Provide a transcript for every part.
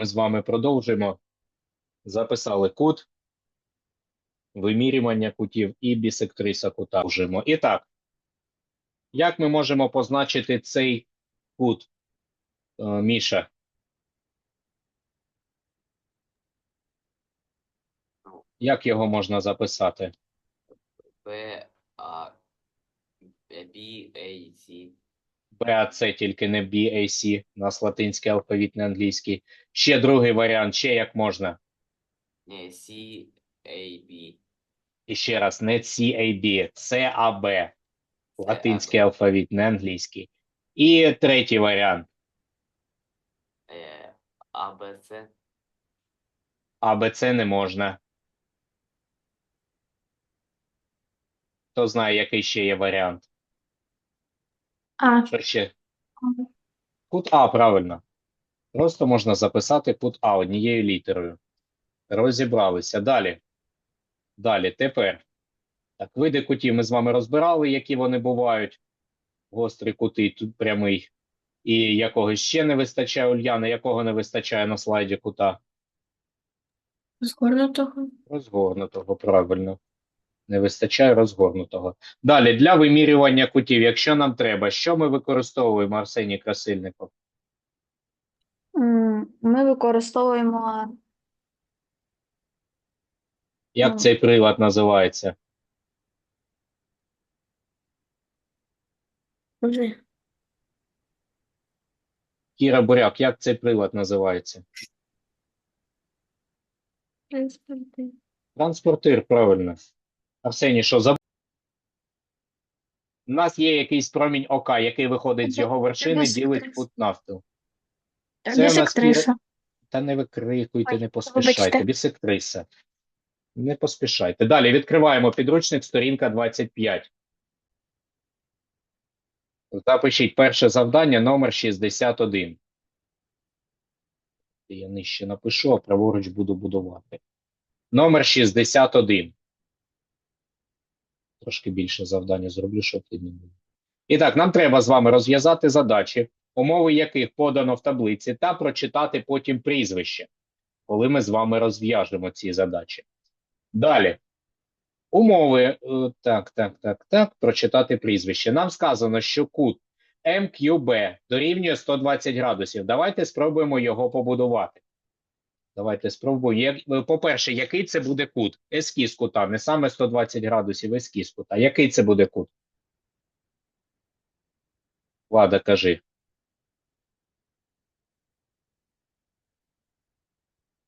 Ми з вами продовжимо. Записали кут, вимірювання кутів і бісектриса кута. Продовжуємо. І так, як ми можемо позначити цей кут, е, Міша? Як його можна записати? Б, А, Б, А, С. BAC, тільки не BAC, у нас латинський алфавіт, не англійський. Ще другий варіант, ще як можна. А, Б. І ще раз, не CAB, CAB. Латинський алфавіт, не англійський. І третій варіант. Е, А, Б, С. АБЦ не можна. Хто знає, який ще є варіант? А, Що ще? Кут А, правильно. Просто можна записати кут А однією літерою. Розібралися. Далі. Далі, тепер. Так, види кутів ми з вами розбирали, які вони бувають. Гострі кути, тут прямий. І якого ще не вистачає Ульяна, якого не вистачає на слайді кута? згорнутого. Розгорнутого, правильно. Не вистачає розгорнутого. Далі, для вимірювання кутів, якщо нам треба, що ми використовуємо, Арсеній Красильников? Ми використовуємо Як Ну. цей прилад називається? Кіра Буряк, як цей прилад називається? транспорти. Транспортир, правильно. Арсеній, що забув? У нас є якийсь промінь ока, який виходить з його вершини, ділить кут нафту. Це у нас бісектриса. Та не викрикуйте, не поспішайте. вибачте. Бісектриса. Не поспішайте. Далі відкриваємо підручник, сторінка 25. Запишіть перше завдання, номер 61. Я нижче напишу, а праворуч буду будувати. Номер 61. Трошки більше завдання зроблю, щоб видно було. І так, нам треба з вами розв'язати задачі, умови яких подано в таблиці, та прочитати потім прізвище, коли ми з вами розв'яжемо ці задачі. Далі. Умови. е, Так, так, так, так. Прочитати прізвище. Нам сказано, що кут МQB дорівнює 120 градусів. Давайте спробуємо його побудувати. Давайте спробуємо. Як- е, По-перше, який це буде кут? Ескіз кута, не саме 120 градусів, ескіз кута. Який це буде кут? Влада, кажи.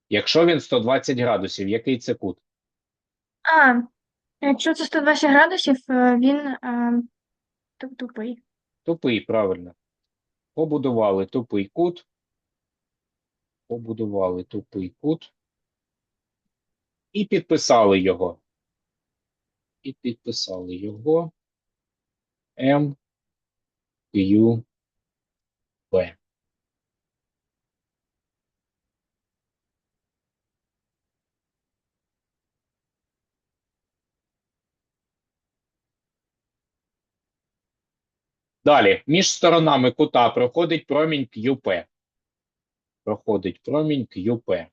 Якщо він 120 градусів, який це кут? А, якщо це 120 градусів, е, він е, туп- тупий. Тупий, правильно. Побудували тупий кут. Побудували тупий кут. І підписали його. І підписали його. М. Q. Б. Далі, між сторонами кута проходить промінь QP. Проходить промінь QP.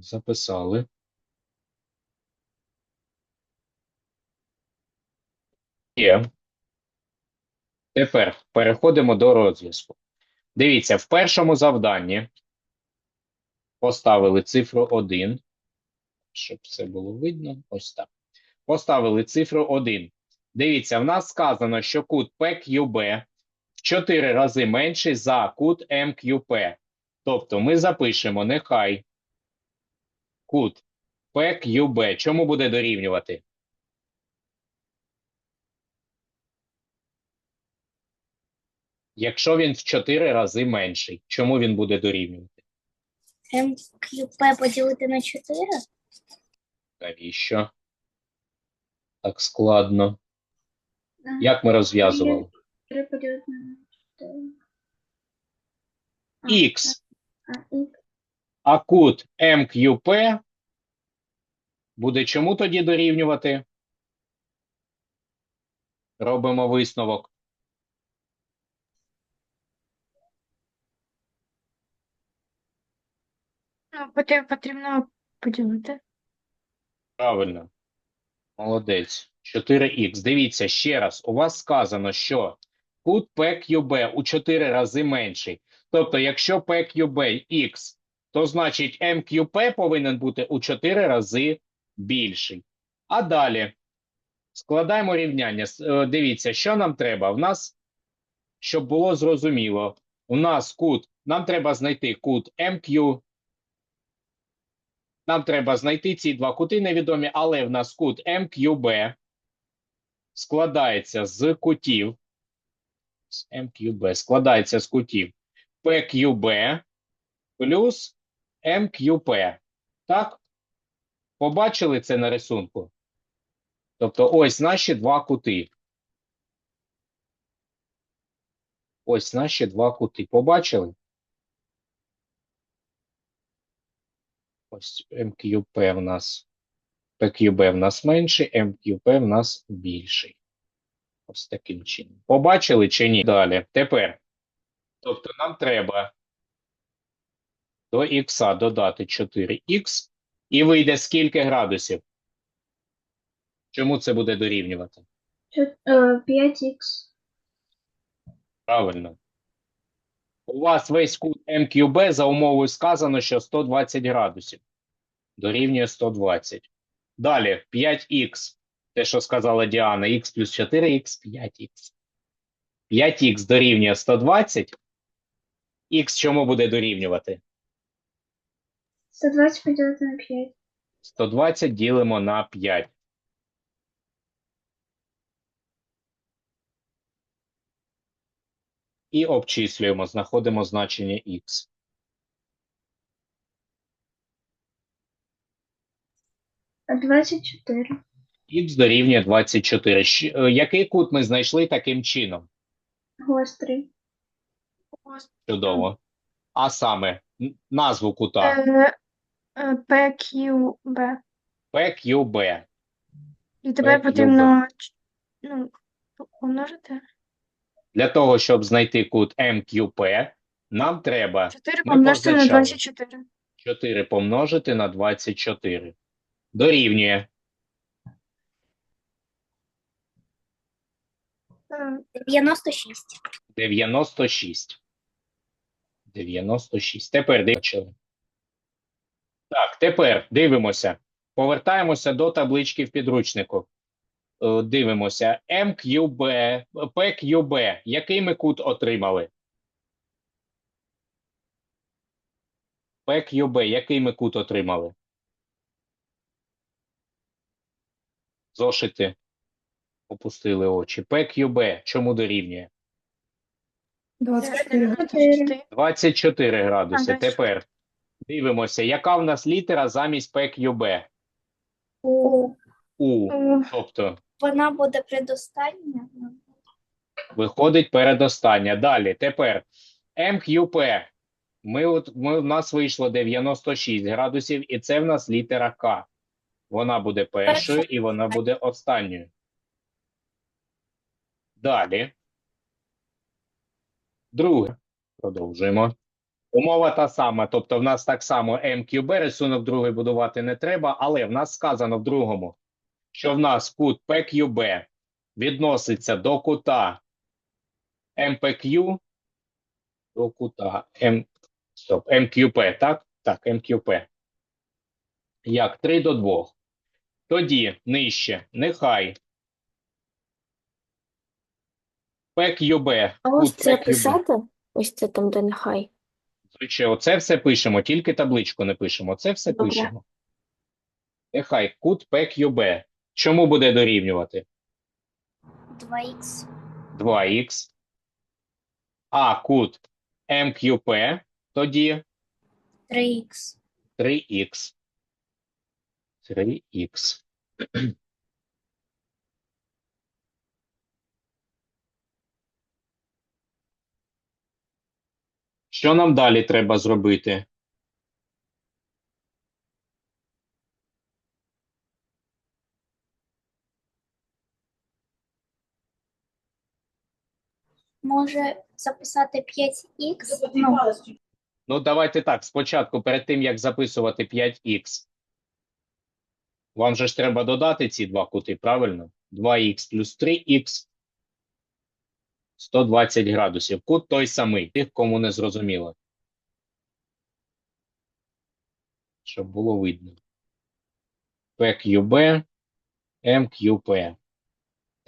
Записали. Є. Тепер переходимо до розв'язку. Дивіться, в першому завданні поставили цифру 1, щоб це було видно. Ось так. Поставили цифру 1. Дивіться, в нас сказано, що кут PQB в 4 рази менший за кут MQP. Тобто ми запишемо, нехай кут PQB. Чому буде дорівнювати? Якщо він в 4 рази менший, чому він буде дорівнювати? МQP поділити на 4? Навіщо? Так складно. Як ми розв'язували? 3 поділити на 4. Х, а кут МКП буде чому тоді дорівнювати? Робимо висновок. Потрібно, потрібно поділити. Правильно. Молодець. 4х. Дивіться ще раз. У вас сказано, що кут PQB у 4 рази менший. Тобто, якщо PQB X, то значить MQP повинен бути у 4 рази більший. А далі складаємо рівняння. Е, Дивіться, що нам треба? В нас, щоб було зрозуміло, у нас кут, нам треба знайти кут MQ, нам треба знайти ці два кути невідомі, але в нас кут MQB складається з кутів. MQB складається з кутів PQB плюс MQP. Так? Побачили це на рисунку? Тобто ось наші два кути. Ось наші два кути. Побачили? Ось MQP в нас, PQB в нас менший, MQP в нас більший. Ось таким чином. Побачили чи ні? Далі. Тепер. Тобто нам треба до х додати 4х і вийде скільки градусів? Чому це буде дорівнювати? е, 5х. Правильно. У вас весь кут МQB за умовою сказано, що 120 градусів. Дорівнює 120. Далі 5х. Те, що сказала Діана, х плюс 4х, 5х. 5х дорівнює 120. Х чому буде дорівнювати? 120 поділити на 5. 120 ділимо на 5. І обчислюємо, знаходимо значення х. А 24. Х дорівнює 24. Щ- е, Який кут ми знайшли таким чином? Гострий. Чудово. А саме, н- назву кута е, е, PQB. PQB. І тепер PQB. потрібно ч- ну, помножити. Для того, щоб знайти кут MQP, нам треба 4 Ми помножити на 24. 4 помножити на 24. Дорівнює Е, 96. 96. 96. Тепер дивимося. Так, тепер дивимося. Повертаємося до таблички в підручнику. Е, Дивимося. МQB, PQB. Який ми кут отримали? PQB. Який ми кут отримали? Зошити. Опустили очі. PQB. Чому дорівнює? 24 24. 24 градуси. А, 24. Тепер дивимося, яка в нас літера замість PQB? У. У. У, Тобто Вона буде предостання. виходить передостання. Далі. Тепер MQP. Ми, от, ми, в нас вийшло 96 градусів, і це в нас літера К. Вона буде першою і вона буде останньою. Далі. Друге. Продовжуємо. Умова та сама, тобто в нас так само MQB, рисунок другий будувати не треба, але в нас сказано в другому, що в нас кут PQB відноситься до кута MPQ, до кута M, стоп, MQP, так? Так, MQP. Як 3 до 2. Тоді нижче, нехай PQB, А ось це PQB. писати? Ось це там, де нехай. Звичайно, оце все пишемо, тільки табличку не пишемо. Це все Добре. пишемо. Нехай кут PQB. Чому буде дорівнювати? 2х. 2х. А кут MQP тоді 3х. 3х. 3х. Що нам далі треба зробити? Може записати 5х? Ну, Ну, давайте так, спочатку, перед тим, як записувати 5х, вам же ж треба додати ці два кути, правильно? 2х плюс 3х 120 градусів. Кут той самий, тих, кому не зрозуміло. Щоб було видно. PQB, MQP.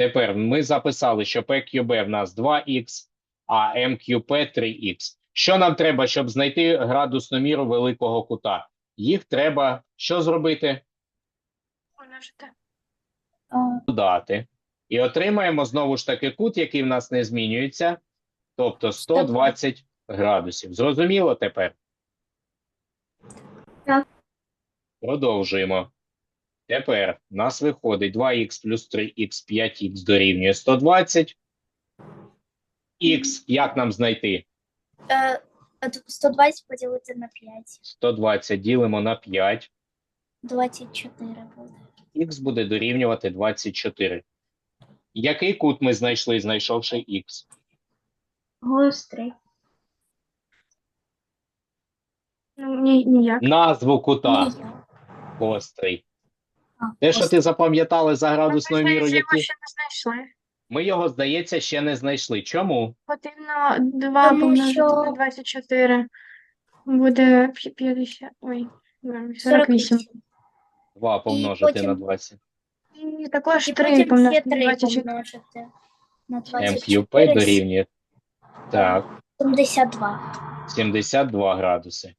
Тепер ми записали, що PQB в нас 2х, а MQP 3х. Що нам треба, щоб знайти градусну міру великого кута? Їх треба що зробити? Додати. І отримаємо знову ж таки кут, який в нас не змінюється, тобто 120 градусів. Зрозуміло тепер? Так. Продовжуємо. Тепер в нас виходить 2х плюс 3х, 5х дорівнює 120. Х як нам знайти? е, 120 поділити на 5. 120 ділимо на 5. 24 буде. Х буде дорівнювати 24. Який кут ми знайшли, знайшовши х? Гострий. Ну, ні, ніяк. Назву кута Ні. гострий. Те, що ти запам'ятали за градусною Ми, мірою, які його ще не знайшли. ми його, здається, ще не знайшли. Чому? Потрібно 2 Тому помножити що- на 24. Буде 50. Ой, ладно, 48. 2 помножити потім- на 20. І також І 3 потім ще помножити на 3 24. помножити на MQP 24. дорівнює. Так, 72. 72 градуси.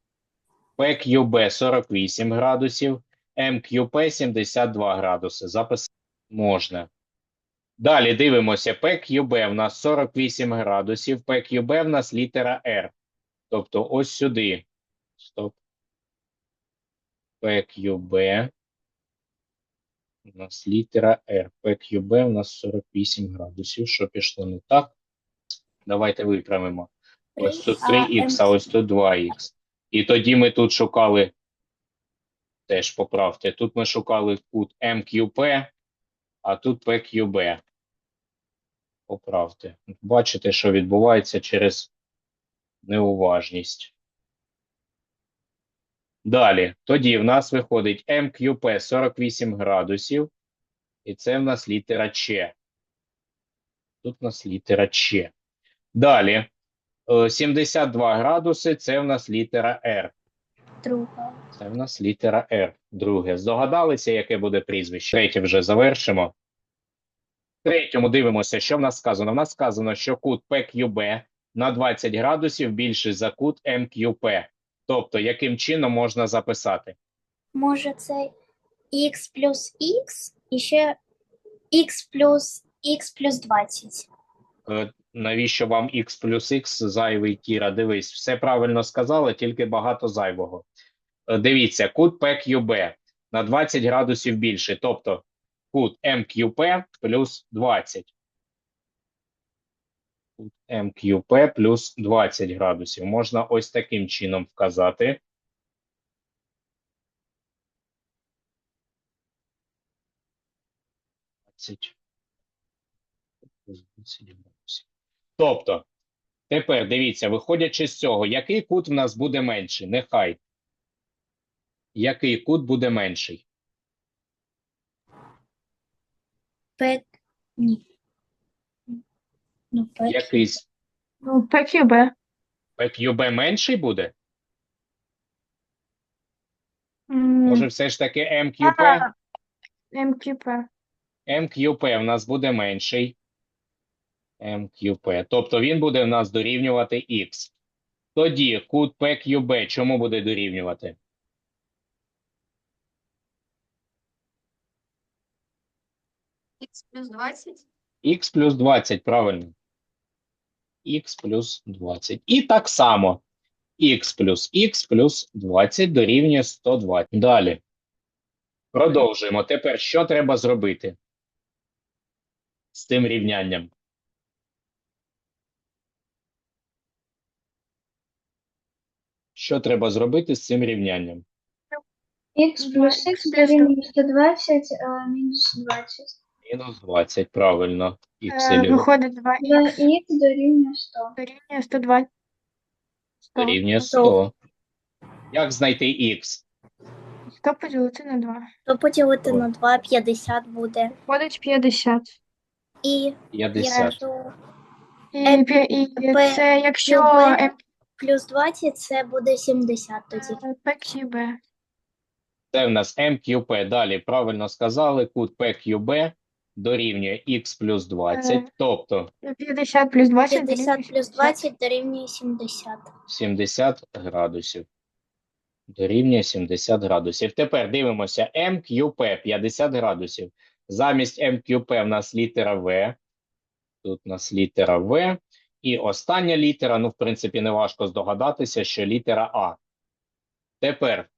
PQB 48 градусів. MQP 72 градуси. Записати можна. Далі дивимося. PQB в нас 48 градусів. PQB в нас літера R. Тобто ось сюди. Стоп. PQB. У нас літера R. PQB у нас 48 градусів. Що пішло не так? Давайте виправимо. Ось тут 3х, а ось тут 2х. І тоді ми тут шукали, теж поправте, тут ми шукали кут MQP, а тут PQB. Поправте. Бачите, що відбувається через неуважність. Далі. Тоді в нас виходить MQP 48 градусів, і це в нас літера Ч. Тут в нас літера Ч. Далі. Е, 72 градуси це в нас літера R. Друга. Це в нас літера R. Друге. Здогадалися, яке буде прізвище? Третє вже завершимо. Третьому дивимося, що в нас сказано. В нас сказано, що кут PQB на 20 градусів більший за кут MQP. Тобто, яким чином можна записати? Може це х плюс х і ще х плюс х плюс 20. Е, Навіщо вам X плюс X зайвий Кіра? Дивись, все правильно сказали, тільки багато зайвого. Е, Дивіться, кут PQB на 20 градусів більше, тобто кут MQP плюс 20. Кут MQP плюс 20 градусів. Можна ось таким чином вказати. 20. Тобто, тепер дивіться, виходячи з цього, який кут в нас буде менший? Нехай. Який кут буде менший? П... Ні. Ну, П... Якийсь Ну, PQB. PQB менший буде? Може, все ж таки MQP? а, MQP. MQP в нас буде менший. MQP. Тобто він буде в нас дорівнювати X. Тоді кут PQB чому буде дорівнювати? Плюс 20. Х плюс 20, правильно. Х плюс 20. І так само. Х плюс х плюс 20 дорівнює 120. Далі. Продовжуємо. Тепер що треба зробити з тим рівнянням? Що треба зробити з цим рівнянням? Х плюс х дорівнює 120 а, мінус 20. Мінус 20, правильно. Е, Виходить 2х 2х дорівнює 100. дорівнює 120. 100. дорівнює 100. Як знайти х? 100 поділити на 2. То поділити на 2, 50 буде. Виходить 50. І 50. якщо І, Е, пі- і П- це якщо Q, плюс 20 це буде 70 тоді. PQB. Це в нас МQP. Далі правильно сказали, кут PQB дорівнює х плюс 20, Е. тобто 50 плюс 20 50 плюс 20 дорівнює 70. 70 градусів. Дорівнює 70 градусів. Тепер дивимося МQP 50 градусів. Замість МQP в нас літера В. Тут у нас літера В. І остання літера, ну, в принципі, не важко здогадатися, що літера А. Тепер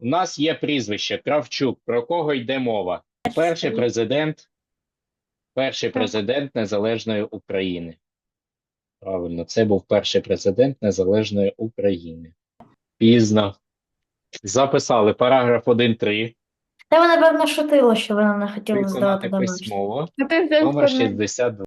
у нас є прізвище Кравчук. Про кого йде мова? Перший президент, перший президент Незалежної України. Правильно, це був перший президент Незалежної України. Пізно. Записали параграф 1.3. Та вона, напевно, шутила, що вона не хотіла здавати Виконати домашнє. письмово. Номер 62.